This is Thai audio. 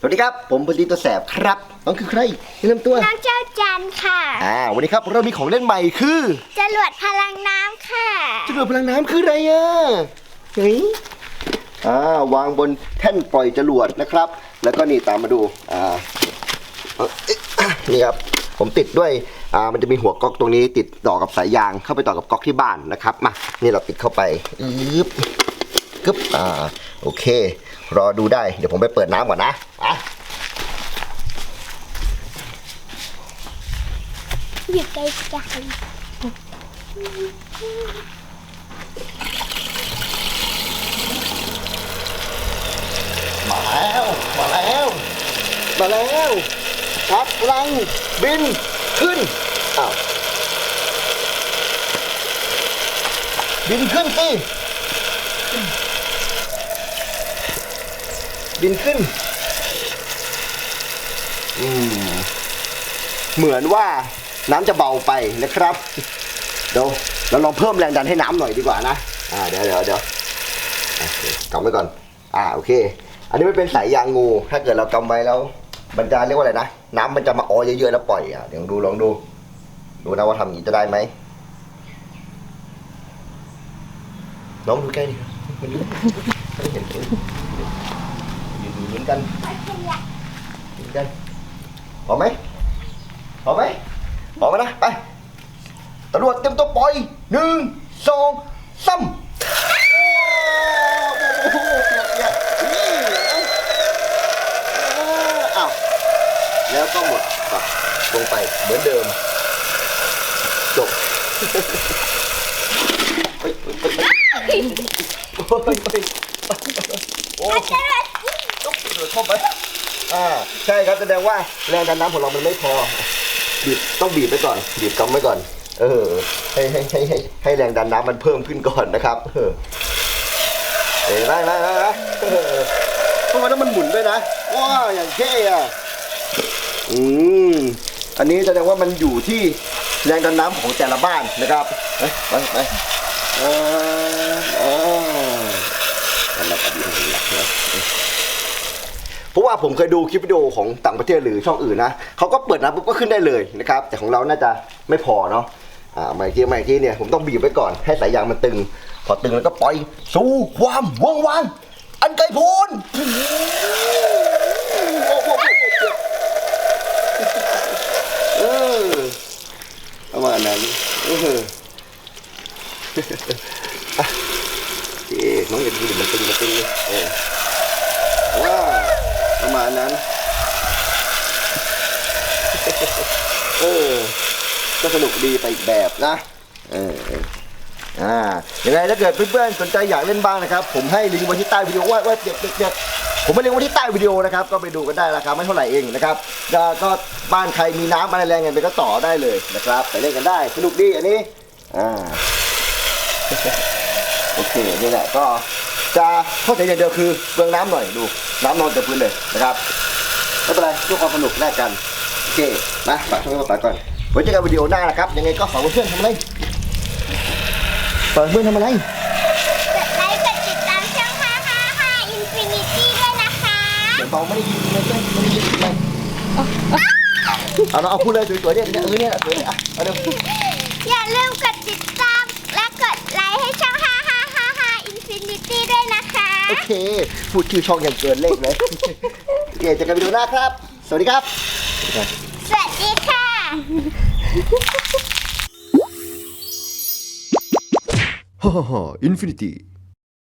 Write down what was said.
สวัสดีครับ ผมพอดีตัวแสบครับน้องคือใครแนะนำตัวน้องเจ้าจันค่ะ อ่าวันนี้ครับเรามีของเล่นใหม่คือจรวดพลังน้ำค่ะจรวดพลังน้ำคืออะไรอะเฮ้ยอ่าวางบนแท่นปล่อยจรวดนะครับ แล้วก็นี่ตามมาดูอ่าเอ้ยนี่ครับผมติดด้วยอ่ามันจะมีหัวก๊อกตรงนี้ติดต่อกับสายยางเข้าไปต่อกับก๊อกที่บ้านนะครับมานี่เราติดเข้าไปอึ๊บ กึ๊บอ่าโอเค รอดูได้เดี๋ยวผมไปเปิดน้ำก่อนนะอะอยู่ไกลใจมาแล้วมาแล้วมาแล้วชักลังบินขึ้นอ้าวบินขึ้นสิ บินขึ้น อืมเหมือนว่าน้ำจะเบาไปนะครับ เดี๋ยวเราลองเพิ่มแรงดันให้น้ำหน่อยดีกว่านะ อ่าเดี๋ยวเดี๋ยวเดี๋ยวกำไว้ก่อน อ่าโอเค อันนี้มันเป็นสายยางงู ถ้าเกิดเรากำไว้แล้วมันจะเรียกว่าอะไรนะ น้ำมันจะมาออเยอะๆแล้วปล่อยอะเดี๋ยวดูลองดูดูนะว่าทำอย่างนี้จะได้ไหมน้องดูใกล้ดิมันดูไม่เห็นเลย ยืนเหมือนกันเหมือนกันพอไหมพอไหมพอไหมนะไปตำรวจเต็มตัวปล่อยหนึ่งสองสามแล้วก็หมดปักลงไปเหมือนเดิม จบเฮ้ยเฮ้ยโอ้ยโอ้ย ต้องเดือดเข้าไปอ่าใช่ครับแสดงว่าแรงดันน้ำของเรามันไม่พอบีบต้องบีบไปก่อนบีบกำไว้ก่อน เออให้ให้ให้ให้ให้แรงดันน้ำมันเพิ่มขึ้นก่อนนะครับเออเอ้ยได้ได้ได้ได้เพราะว่านั้นมันหมุนด้วยนะว้าอย่างเท่อะอืมอันนี้แสดงว่ามันอยู่ที่แรงดันน้ำของแต่ละบ้านนะครับไปไปไปเออเออและครับนี่แหละนะ เพราะว่าผมเคยดูคลิปวิดีโอของต่างประเทศหรือช่องอื่นนะเขาก็เปิดน้ำปุ๊บก็ขึ้นได้เลยนะครับ แต่ของเราน่าจะไม่พอเนาะอ่ามาอีกทีมาอีกทีเนี่ยผมต้องบีบไว้ก่อนให้สายยางมันตึง พอตึงแล้วก็ปล่อยสู่ความว่างวางอันไกลโพ้นประมาณนั้นเออเอ๊ะน้องอย่าดูดิมันตึงมันตึงเลยว้า ประมาณนั้นเออก็สนุกดีไปอีกแบบนะเอออ่ายังไงถ้าเกิดเพื่อนๆสนใจอยากเล่นบ้างนะครับ ผมให้ลิงก์ไว้ที่ใต้วิดีโอว่าว่าเด็ดเด็ดเด็ดผมให้ลิงก์ไว้ที่ใต้วิดีโอนะครับ ก็ไปดูกันได้ราคาไม่เท่าไหร่เองนะครับก็ก็บ้านใครมีน้ำอะไรแรงเงินไปก็ต่อได้เลยนะครับ ไปเล่นกันได้สนุกดีอันนี้อ่าโอเคนี่แหละก็ จะข้อเสียอย่างเดียวคือเบืองน้ำหน่อยดูน้ำนอนเต็มพื้นเลยนะครับไม่เป็นไรเพื่อความสนุกแลกกันโอเคนะฝากช่องนี้ฝากก่อนไว้เจอกันวิดีโอหน้านะครับยังไงก็ฝากเพื่อนๆทำอะไรฝากเพื่อนทำอะไรกดไลค์กดติดตามช่อง555 Infinity ด้วยนะคะเดี๋ยวเบาไม่ได้ยินเลยเจ้ไม่ได้ยินเลยเอาเราเอาพูดเลยสวยๆเนี่ยเนี่ยเออเนี่ยสวยเลยอะเอาเร็วอย่าลืมกดติด โอเค พูดชื่อช่องอย่างเกินเลขเลยโอเคเจอกันวิดีโอหน้าครับ สวัสดีครับ สวัสดีค่ะ ฮ่าฮ่าฮ่าอินฟินิตี้